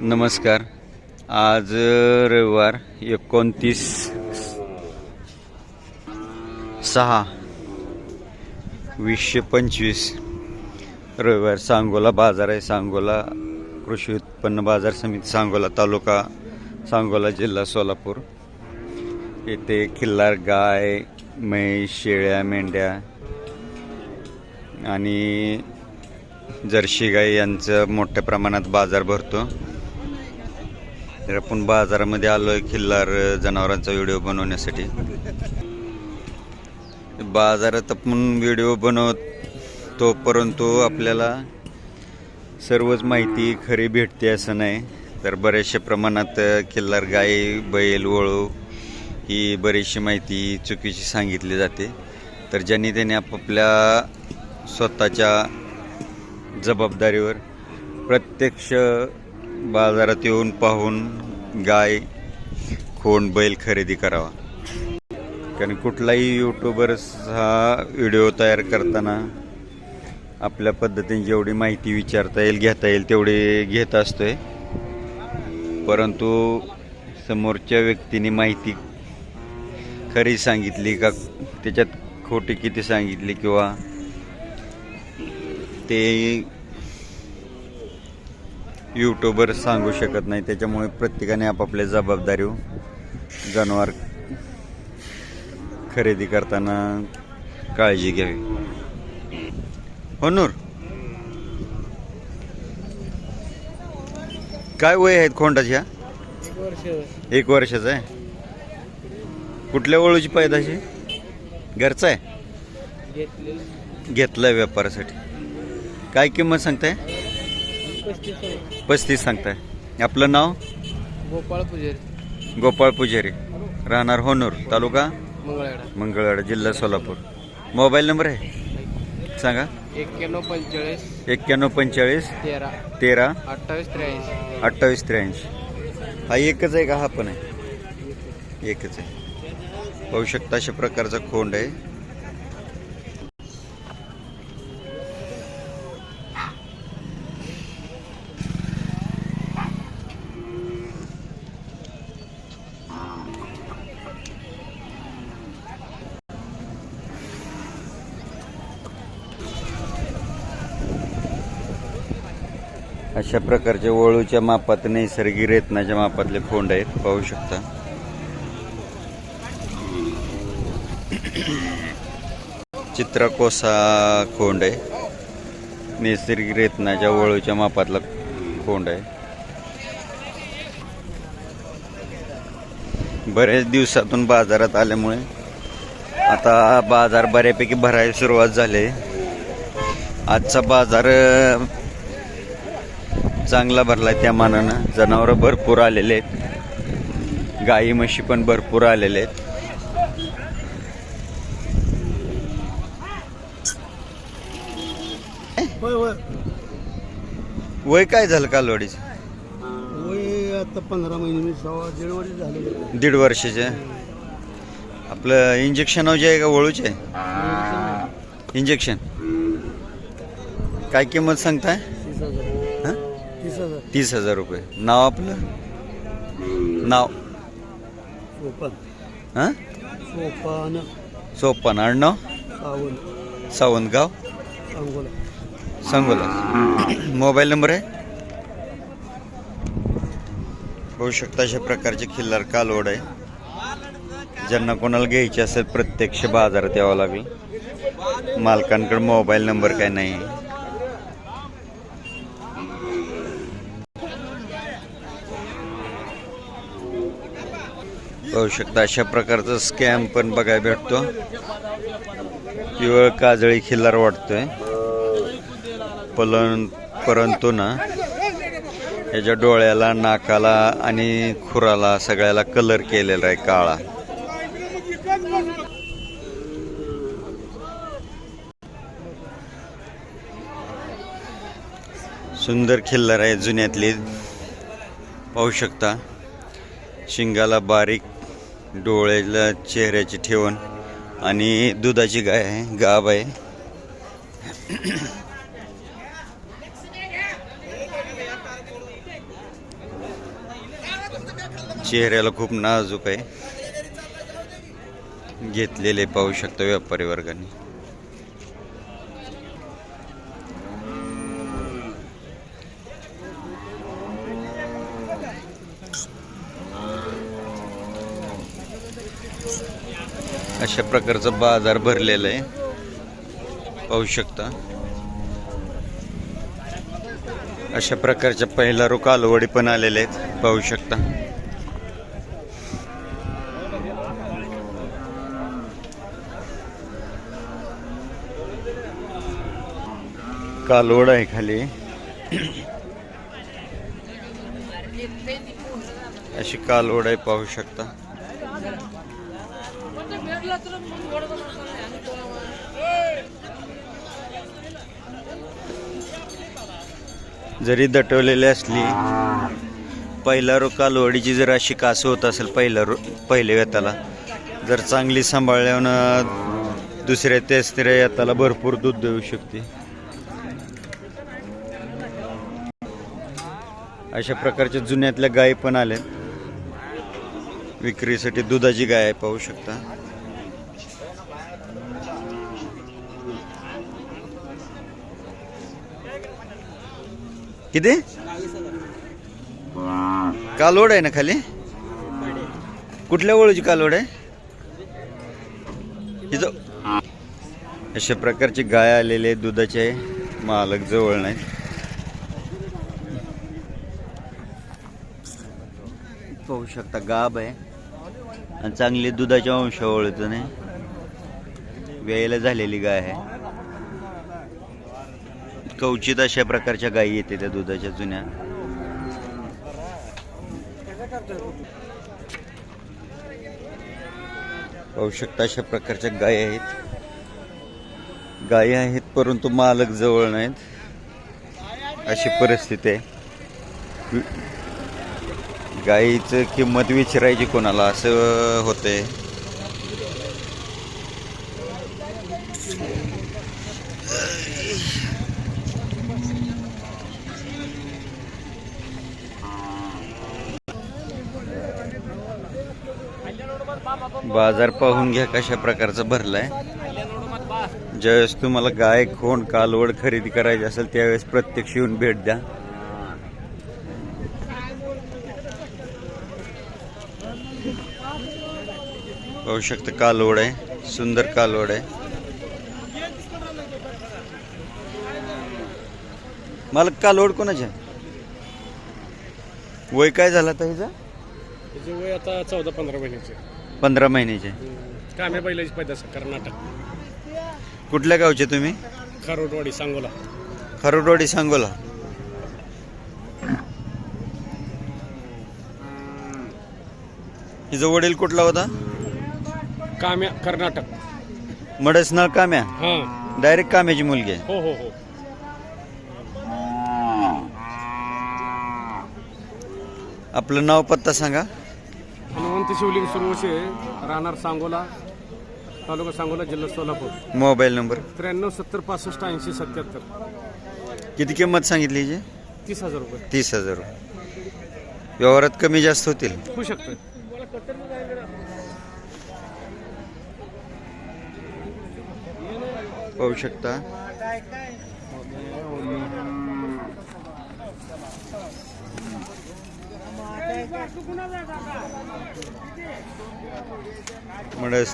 नमस्कार. आज रविवार एकोणतीस सहा वीसशे पंचवीस. रविवार सांगोला बाजार आहे. सांगोला कृषी उत्पन्न बाजार समिती सांगोला तालुका सांगोला जिल्हा सोलापूर. येथे खिल्लार गाय म्हैस शेळ्या मेंढ्या आणि जर्शी गाई यांचं मोठ्या प्रमाणात बाजार भरतो. तर आपण बाजारामध्ये आलो आहे खिल्लार जनावरांचा व्हिडिओ बनवण्यासाठी. बाजारात आपण व्हिडिओ बनवतो परंतु आपल्याला सर्वच माहिती खरी भेटते असं नाही. तर बऱ्याचशा प्रमाणात खिल्लार गाई बैल वळू ही बरीचशी माहिती चुकीची सांगितली जाते. तर ज्यांनी त्याने आपापल्या स्वतःच्या जबाबदारीवर प्रत्यक्ष बाजारात येऊन पाहून गाय खोंड बैल खरेदी करावा. कारण कुठलाही यूट्यूबर्स हा व्हिडिओ तयार करताना आपल्या पद्धतीने जेवढी माहिती विचारता येईल घेता येईल तेवढी घेत असतोय. परंतु समोरच्या व्यक्तीने माहिती खरी सांगितली का त्याच्यात खोटी किती सांगितली किंवा ते यूट्यूबर सांगू शकत नाही. त्याच्यामुळे प्रत्येकाने आपापल्या जबाबदारी जनावर खरेदी करताना काळजी घ्यावी. हो नूर. काय वय आहेत खोंडाच्या एक वर्ष एक वर्षाचं आहे. कुठल्या वळूची पैदाशी घरचा आहे? घेतलाय व्यापारासाठी. काय किंमत सांगताय? पस्तीस सांगताय. आपलं नाव? गोपाळ पुजारी. गोपाळ पुजारी. राहणार होनूर तालुका? मंगळवेढा. मंगळवाडा जिल्हा सोलापूर. मोबाईल नंबर आहे? सांगा. एक्क्याण्णव पंचेचाळीस एक्क्याण्णव पंचेचाळीस तेरा. तेरा अठ्ठावीस त्र्याऐंशी. अठ्ठावीस त्र्याऐंशी. हा एकच आहे का? हा पण आहे. एकच आहे. पाहू शकता अशा प्रकारचा खोंड आहे. अशा प्रकारच्या वळूच्या मापात नैसर्गिक रेतनाच्या मापातले खोंड आहेत पाहू शकता. चित्रकोसा खोंड आहे. नैसर्गिक रेतनाच्या वळूच्या मापातला खोंड आहे. बऱ्याच दिवसातून बाजारात आल्यामुळे आता बाजार बऱ्यापैकी भरायला सुरुवात झाली. आजचा बाजार चांगला भरला त्या मानानं. जनावरं भरपूर आलेले आहेत. गाई म्हशी पण भरपूर आलेले आहेत. वय काय झालं कालवडीचं? वय आता पंधरा महिने दीड वर्ष झाले. दीड वर्षाचे. आपलं इंजेक्शन जे आहे का वळूचे? आहे इंजेक्शन काय किंमत सांगताय? तीस हजार रुपये. नाव आपलं? नाव. सोपान. हां? सोपान. सोपान. आडनाव सावंत. सावंतगाव? सांगोला. मोबाईल नंबर आहे? होऊ शकता अशा प्रकारचे खिल्लार कालवड आहे. ज्यांना कोणाला घ्यायचे असेल प्रत्यक्ष बाजारात यावं लागेल. मालकांकडे मोबाईल नंबर काय नाही. पाहू शकता. अशा प्रकारचा स्कॅम पण बघायला भेटतो. किंवा काजळी खिल्लार वाटतोय. पलन परंतु ना याच्या डोळ्याला नाकाला आणि खुराला सगळ्याला कलर केलेला आहे काळा. सुंदर खिल्लार आहे जुन्यातली. पाहू शकता. शिंगाला बारीक डोळ्याला चेहऱ्याची ठेवण आणि दुधाची गाय आहे गाब आहे. चेहऱ्याला खूप नाजूक आहे. घेतलेले पाहू शकतो व्यापारी वर्गाने. अशा प्रकारचा बाजार भरलेला आहे. पाहू शकता. अशा प्रकारच्या पहिला रो कालवडी पण आलेले आहेत. पाहू शकता. कालवड आहे खाली. अशी कालवड आहे पाहू शकता. जरी दटवलेली असली पहिला रो कालवडीची जर अशी कास होत असेल पहिला रो पहिल्या वेताला जर चांगली सांभाळल्यानं दुसऱ्या तिसऱ्या येताला भरपूर दूध देऊ शकते. अशा प्रकारच्या जुन्यातल्या गायी पण आल्या विक्रीसाठी दुधाची गाय आहे पाहू शकता. किती? कालवड आहे ना खाली? कुठल्या ओळीची कालवड आहे? इथं अशा प्रकारची गाय आलेले दुधाचे मालक जवळ नाही पाहू शकता गाब आहे. आणि चांगली दुधाच्या वंशावळीचं नाही वेळेला झालेली गाय आहे. कवचित अशा प्रकारच्या गायी येते त्या दुधाच्या जुन्या. पाहू शकता अशा प्रकारच्या गायी आहेत. गायी आहेत परंतु मालक जवळ नाहीत. अशी परिस्थिती आहे. गाईचं किंमत विचारायची कोणाला असं होतंय. बाजार पाहून घ्या कशा प्रकारचा भरलाय. ज्यावेळेस तुम्हाला गाय कोण कालवड खरेदी करायची असेल त्यावेळेस प्रत्यक्ष येऊन भेट द्या. पाहू शकता कालवड आहे सुंदर कालवड आहे. मला कालवड कोणाच्या वय काय झाला आता वय आता चौदा पंधरा महिन्याचे पंधरा महिन्याचे. काम्या बैलाची पैदास कर्नाटक. कुठल्या गावचे तुम्ही? खारोटवाडी सांगोला. खरोडवाडी सांगोला. हिचा वडील कुठला होता? काम्या कर्नाटक. मडसनाळ काम्या? हां. डायरेक्ट काम्याची मुलगी आहे. हो हो हो. आपलं नाव पत्ता सांगा. हनुमंत शिवलिंग सुरवशे राहणार सांगोला तालुका सांगोला जिल्हा सोलापूर. Mobile number? त्र्याण्णव सत्तर पासष्ट ऐंशी सत्याहत्तर. किती किंमत सांगितली हिची तीस हजार रुपये. तीस हजार रुपये. व्यवहारात कमी जास्त होतील? होऊ शकतं. पाहू शकता.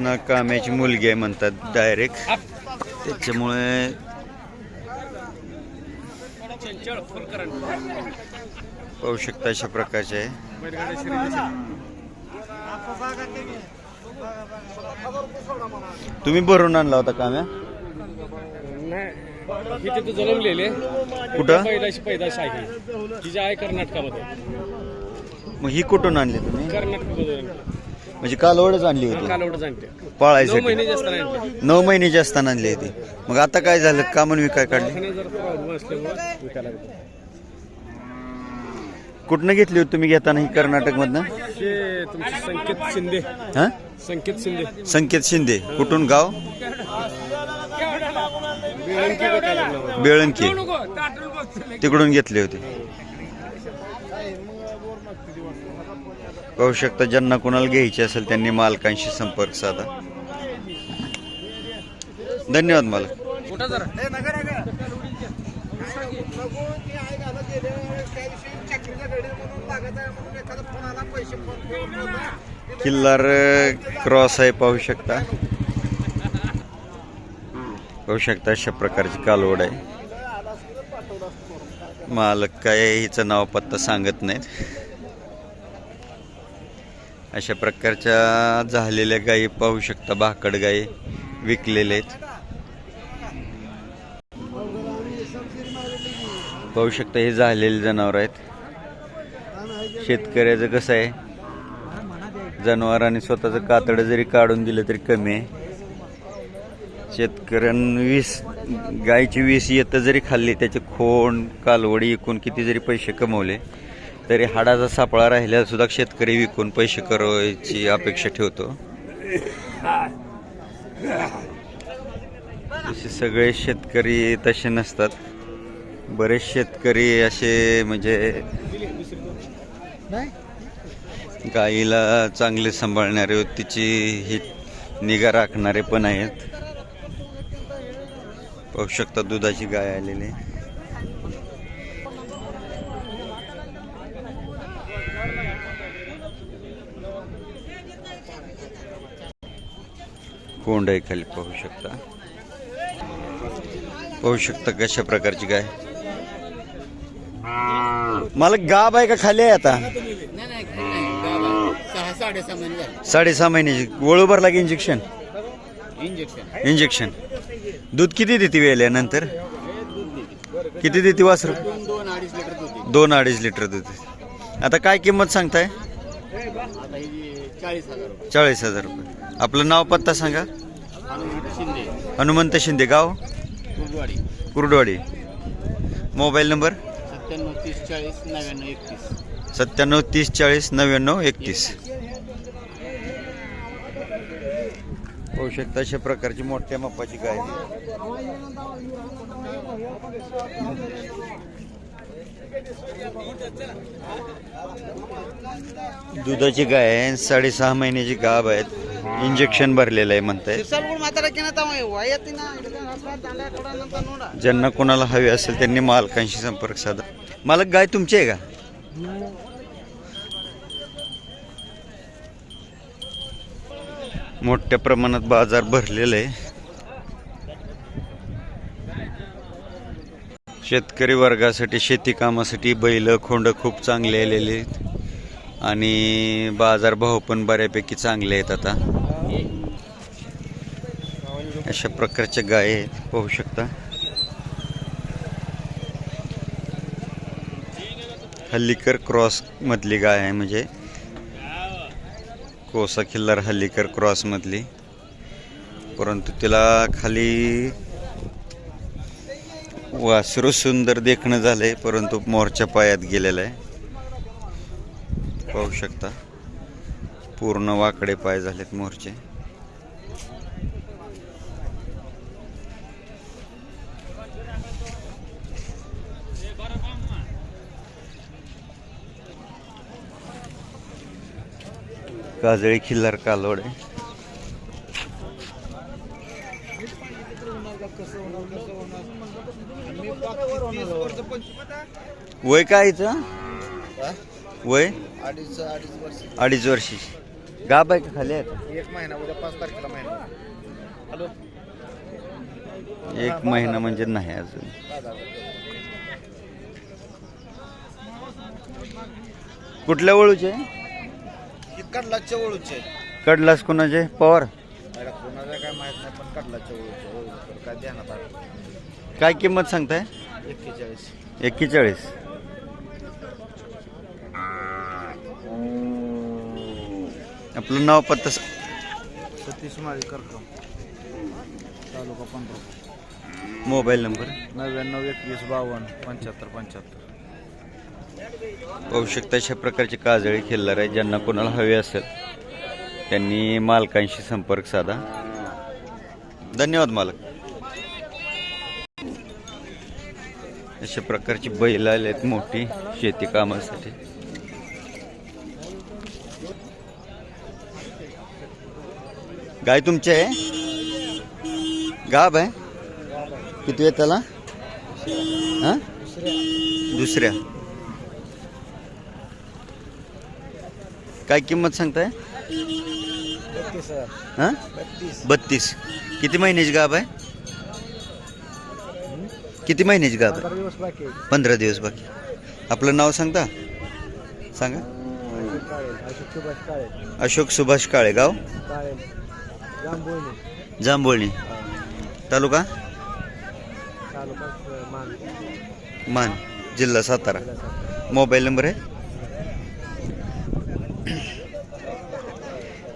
ना काम्याची मुलगी आहे म्हणतात डायरेक्ट त्याच्यामुळे पाहू शकता अशा प्रकारचे. आहे. तुम्ही भरून आणला होता काम्या जन्मलेले कुठं? बैलाची पैदाश आहे. तिची आहे कर्नाटकामध्ये. मग ही कुठून आणली तुम्ही? कर्नाटकमध्ये म्हणजे कालवडच आणली होती? जाणते नऊ पाळायसाठी. महिने जास्त नऊ महिन्याची असताना आणली होती मग आता काय झालं? का म्हणून विकाय काढली? दवाखान्यात जर प्रॉब्लेम असल्यामुळे विकायला लागतो कुठनं घेतली होती तुम्ही घेताना ही कर्नाटक मधनं हे तुमचे संकेत शिंदे. हा? संकेत शिंदे. संकेत शिंदे. कुठून? गाव? बेळंकी? बेळंकी. तिकडून घेतली होती. पाहू शकता ज्यांना कोणाला घ्यायची असेल त्यांनी मालकांशी संपर्क साधा. धन्यवाद मालक. किल्लार क्रॉस आहे पाहू शकता. पाहू शकता अशा प्रकारची कालवड आहे. मालक काय हिचं नाव पत्ता सांगत नाहीत. अशा प्रकारच्या झालेल्या गायी पाहू शकता भाकड गायी विकलेले आहेत. पाहू शकता हे झालेले जनावर आहेत. शेतकऱ्याचं कसं आहे? जनावरांनी स्वतःचं कातडं जरी काढून दिलं तरी कमी आहे. शेतकऱ्यांनी वीस गायची वीस येतं जरी खाल्ली त्याचे खोंड कालवडी एकूण किती जरी पैसे कमवले तरी हाडाचा सापळा राहिल्यास सुद्धा शेतकरी विकून पैसे करायची अपेक्षा ठेवतो. तसे सगळे शेतकरी तसे नसतात. बरेच शेतकरी असे म्हणजे गाईला चांगले सांभाळणारे तिची ही निगा राखणारे पण आहेत. पाहू शकता दुधाची गाय आलेली. कोंड आहे खाली पाहू शकता. पाहू शकता कशा प्रकारची गाय. मला गाब आहे का खाली आहे आता? साडेसहा महिने. महिन्याची वळू भरला की इंजेक्शन इंजेक्शन दूध किती देते वेल्यानंतर किती देते वासरू? दोन अडीच लिटर दूध देते. आता काय किंमत सांगताय? चाळीस हजार रुपये. आपलं नाव पत्ता सांगा. हनुमंत शिंदे हनुमंत शिंदे गाव? कुर्डवाडी. कुर्डवाडी. Mobile number? सत्त्याण्णव तीस चाळीस नव्याण्णव एकतीस. सत्त्याण्णव तीस चाळीस नव्याण्णव एकतीस. होऊ शकता अशा प्रकारची मोठ्या मापाची गाय. दुधाची गाय आहे साडेसहा महिन्याची गाभ आहेत. इंजेक्शन भरलेलं आहे म्हणताय. ज्यांना कोणाला हवे असेल त्यांनी मालकांशी संपर्क साधा. मालक गाय तुमची आहे का? मोठ्या प्रमाणात बाजार भरलेला आहे. शेतकरी वर्गासाठी शेती कामासाठी बैल खोंड खूप चांगले आलेले आहेत. आणि बाजारभाव पण बऱ्यापैकी चांगले आहेत आता. अशा प्रकारच्या गाय आहेत पाहू शकता. हल्लीकर क्रॉस मधली गाय आहे म्हणजे. कोसा खिल्लार हल्लीकर क्रॉस मधली. परंतु तिला खाली वासरू सुंदर देखणं झालंय परंतु मोरच्या पायात गेलेलं आहे. पाहू शकता. पूर्ण वाकडे पाय झालेत मोरचे. काजळी खिल्लार कालवड आहे वय काय हिचं? वय? अडीच वर्ष. अडीच वर्षी गाब आहे का खाली आहे का? एक महिना उद्या पाच तारखेला महिना. हॅलो? एक महिना म्हणजे नाही अजून. कुठल्या वळूचे? कडलाच्या ओळूचे. कडलास कोणाचे? पवार. मला कोणाला काय माहीत नाही पण कडलाच्या ओळूचे. ओळू तर काय ध्यानात आलं काय किंमत सांगताय? एक्केचाळीस. एक्केचाळीस. आपलं नाव पत्ता स- सतीश माळी करकम तालुका पंधरा. Mobile number? नव्याण्णव एकवीस बावन्न पंच्याहत्तर पंच्याहत्तर. पाहू शकता अशा प्रकारचे काजळी खेळणार आहे ज्यांना कोणाला हवे असेल त्यांनी मालकांशी संपर्क साधा. धन्यवाद मालक. अशा प्रकारची बैल आले आहेत मोठी शेती कामासाठी. गाय तुमची आहे? गाब आहे? किती आहे त्याला? हां? दुसऱ्या. काय किंमत सांगताय? हा? बत्तीस. किती महिन्याची गाब आहे? किती महिन्याची गाब आहे? पंधरा दिवस बाकी आपलं नाव सांगता? सांगा. अशोक सुभाष काळे गाव? जांभोळणी. तालुका? मान. जिल्हा सातारा. मोबाईल नंबर आहे?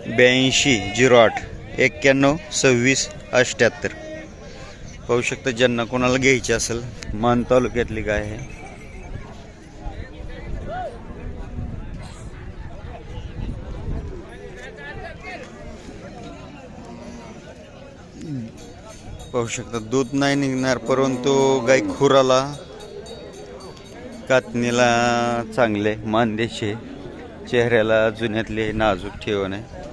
ब्याऐंशी झिरो आठ एक्क्याण्णव सव्वीस अठ्ठ्याहत्तर पाहू शकता ज्यांना कोणाला घ्यायची असेल मान तालुक्यातली गाय आहे? पाहू शकता दूध नाही निघणार परंतु गाय खुराला कातणीला चांगले मानदेशे चेहऱ्याला जुन्यातले नाजूक ठेवण आहे.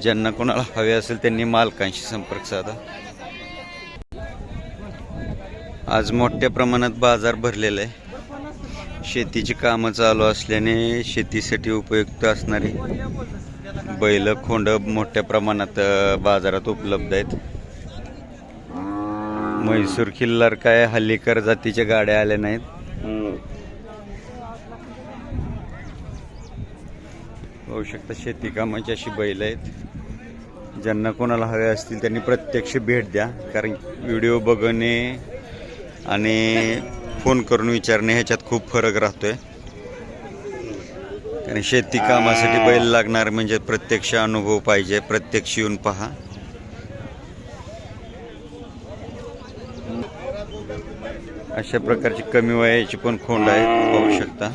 ज्यांना कोणाला हवे असेल त्यांनी मालकांशी संपर्क साधा. आज मोठ्या प्रमाणात बाजार भरलेला आहे. शेतीची कामं चालू असल्याने शेतीसाठी उपयुक्त असणारी बैल खोंड मोठ्या प्रमाणात बाजारात उपलब्ध आहेत. म्हैसूर किल्लार काय हल्लीकर जातीच्या गाड्या आल्या नाहीत. पाहू शकता शेती कामाची अशी बैल आहेत. ज्यांना कोणाला हवे असतील त्यांनी प्रत्यक्ष भेट द्या. कारण व्हिडिओ बघणे आणि फोन करून विचारणे ह्याच्यात खूप फरक राहतोय. कारण शेती कामासाठी बैल लागणार म्हणजे प्रत्यक्ष अनुभव पाहिजे. प्रत्यक्ष येऊन पहा. अशा प्रकारची कमी वयाची पण खोंड आहे पाहू शकता.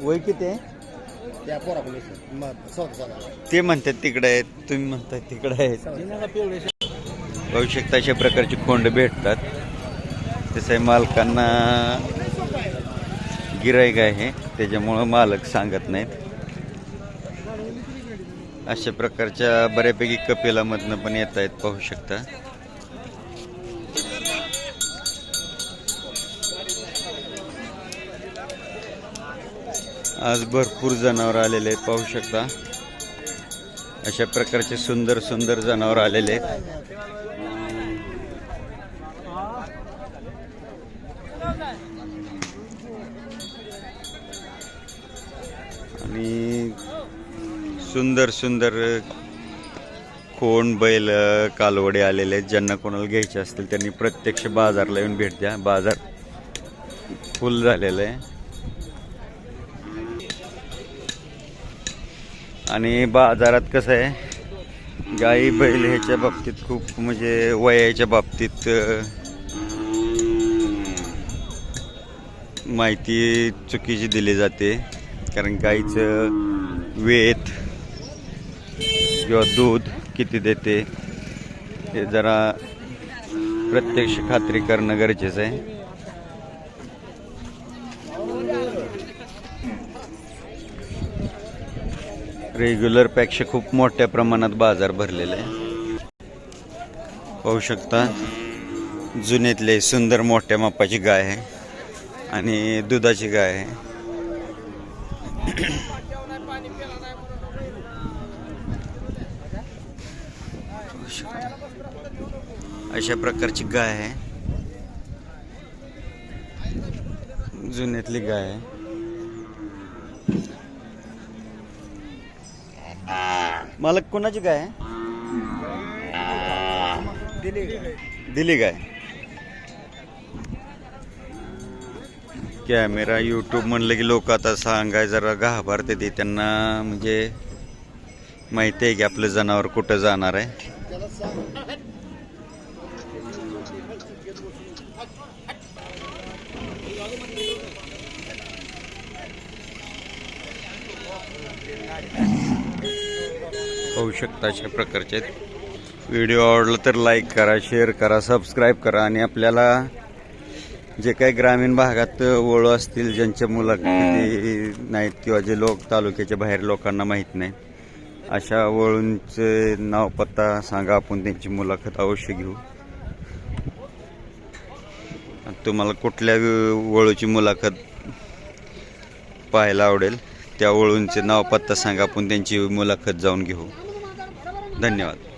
वय किती आहे? ते म्हणतात तिकडे आहेत तुम्ही म्हणतात तिकडे आहेत. पाहू शकता अशा प्रकारची खोंड भेटतात. तसं मालकांना गिराईक आहे त्याच्यामुळं मालक सांगत नाहीत. अशा प्रकारच्या बऱ्यापैकी कपिलामधनं पण येत आहेत पाहू शकता. आज भरपूर जनावर आलेले आहेत पाहू शकता. अशा प्रकारचे सुंदर सुंदर जनावर आलेले आहेत. आणि सुंदर सुंदर कोण बैल कालवडे आलेले आहेत. ज्यांना कोणाला घ्यायचे असतील त्यांनी प्रत्यक्ष बाजारला येऊन भेट द्या. बाजार फुल झालेलं आहे. आणि बाजारात कसं आहे गाई बैल ह्याच्या बाबतीत खूप म्हणजे वयाच्या बाबतीत माहिती चुकीची दिली जाते. कारण गाईचं वेत किंवा दूध किती देते हे जरा प्रत्यक्ष खात्री करणं गरजेचं आहे. रेग्युलरपेक्षा खूप मोठ्या प्रमाणात बाजार भरलेला आहे. पाहू शकता जुनेतले सुंदर मोठ्या मापाची गाय आहे आणि दुधाची गाय आहे. अशा प्रकारची गाय आहे. जुन्यातली गाय आहे. मालक कोणाची गाय? आहे दिली गाय. कॅमेरा यूट्यूब म्हणलं की लोक आता सांगाय जरा घाबरते ते. त्यांना म्हणजे माहिती आहे की आपलं जनावर कुठं जाणार आहे. पाहू शकता अशा प्रकारचे आहेत. व्हिडिओ आवडला तर लाईक करा शेअर करा सबस्क्राईब करा आणि आपल्याला जे काही ग्रामीण भागात ओळू असतील ज्यांच्या मुलाखती नाहीत किंवा जे लोक तालुक्याच्या बाहेर लोकांना माहीत नाही अशा वळूंचे नाव पत्ता सांगा आपण त्यांची मुलाखत अवश्य घेऊ तुम्हाला कुठल्या वळूची मुलाखत पाहायला आवडेल त्या वळूंचे नाव पत्ता सांगा आपण त्यांची मुलाखत जाऊन घेऊ धन्यवाद